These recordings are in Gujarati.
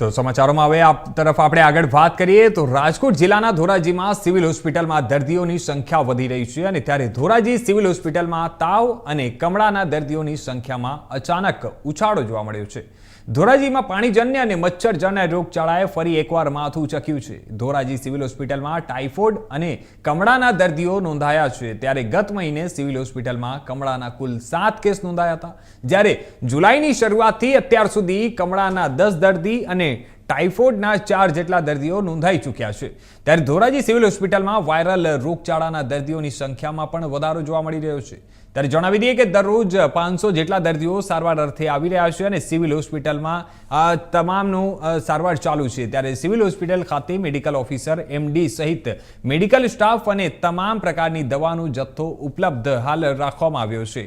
તો સમાચારોમાં હવે આ તરફ આપણે આગળ વાત કરીએ તો રાજકોટ જિલ્લાના ધોરાજીમાં સિવિલ હોસ્પિટલમાં દર્દીઓની સંખ્યા વધી રહી છે અને ત્યારે ધોરાજી સિવિલ હોસ્પિટલમાં તાવ અને કમળાના દર્દીઓની સંખ્યામાં અચાનક ઉછાળો જોવા મળ્યો છે. ધોરાજીમાં પાણીજન્ય અને મચ્છરજન્ય રોગચાળાએ ફરી એકવાર માથું ચક્યું છે. ધોરાજી સિવિલ હોસ્પિટલમાં ટાઇફોઇડ અને કમળાના દર્દીઓ નોંધાયા છે. ત્યારે ગત મહિને સિવિલ હોસ્પિટલમાં કમળાના કુલ સાત કેસ નોંધાયા હતા. જ્યારે જુલાઈની શરૂઆતથી અત્યાર સુધી કમળાના દસ દર્દી અને ટાઇફોઇડના ચાર જેટલા દર્દીઓ નોંધાઈ ચૂક્યા છે. ત્યારે ધોરાજી સિવિલ હોસ્પિટલમાં વાયરલ રોગચાળાના દર્દીઓની સંખ્યામાં પણ વધારો જોવા મળી રહ્યો છે. ત્યારે જણાવી દઈએ કે દરરોજ પાંચસો જેટલા દર્દીઓ સારવાર અર્થે આવી રહ્યા છે અને સિવિલ હોસ્પિટલમાં તમામનું સારવાર ચાલુ છે. ત્યારે સિવિલ હોસ્પિટલ ખાતે મેડિકલ ઓફિસર, એમડી સહિત મેડિકલ સ્ટાફ અને તમામ પ્રકારની દવાનો જથ્થો ઉપલબ્ધ હાલ રાખવામાં આવ્યો છે.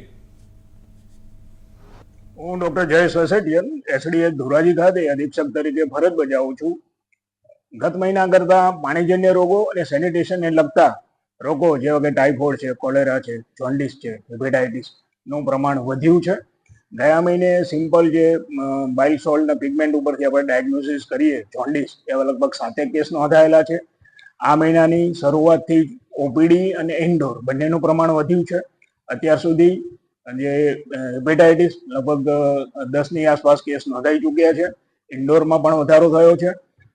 હું ડોક્ટર જયેશ વસેટિયન એસડીએચ ધોરાજી ખાતે અધિક્ષક તરીકે ફરજ બજાવું છું. ગત મહિના કરતા પાણીજન્ય રોગો અને સેનિટેશનને લગતા રોગો જેવા કે ટાઇફોઇડ છે, કોલેરા છે, જોન્ડિસ છે હેપેટાઇટિસનું પ્રમાણ વધ્યું છે. ગયા મહિને સિમ્પલ જે બાઇલ સોલ્ટના પિગમેન્ટ ઉપરથી આપણે ડાયગ્નોસિસ કરીએ, જોન્ડિસ, એવા લગભગ સાતેક કેસ નોંધાયેલા છે. આ મહિનાની શરૂઆતથી ઓપીડી અને ઇન્ડોર બંનેનું પ્રમાણ વધ્યું છે. અત્યાર સુધી જે હેપેટાઇટિસ લગભગ દસની આસપાસ કેસ નોંધાઈ ચૂક્યા છે. ઇન્ડોરમાં પણ વધારો થયો છે.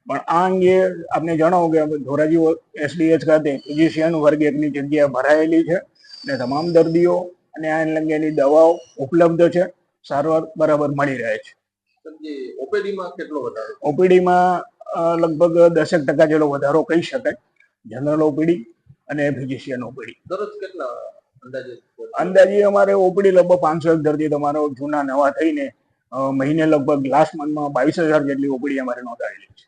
પણ આ અંગે આપને જણાવું કે ધોરાજી એસડીએચ ખાતે ફિઝિશિયન વર્ગ એકની જગ્યા ભરાયેલી છે અને તમામ દર્દીઓ અને આ અંગેની દવાઓ ઉપલબ્ધ છે. સારવાર બરાબર મળી રહે છે. ઓપીડીમાં કેટલો વધારો? ઓપીડીમાં લગભગ દસેક ટકા જેટલો વધારો કહી શકાય. જનરલ ઓપીડી અને ફિઝિશિયન ઓપીડી. દરરોજ કેટલા અંદાજે અમારે ઓપડી લગભગ પાંચસો એક દર્દી તમારો જૂના નવા થઈને મહિને લગભગ લાસ્ટ મંથમાં બાવીસ હજાર જેટલી ઓપડી અમારે નોંધાયેલી છે.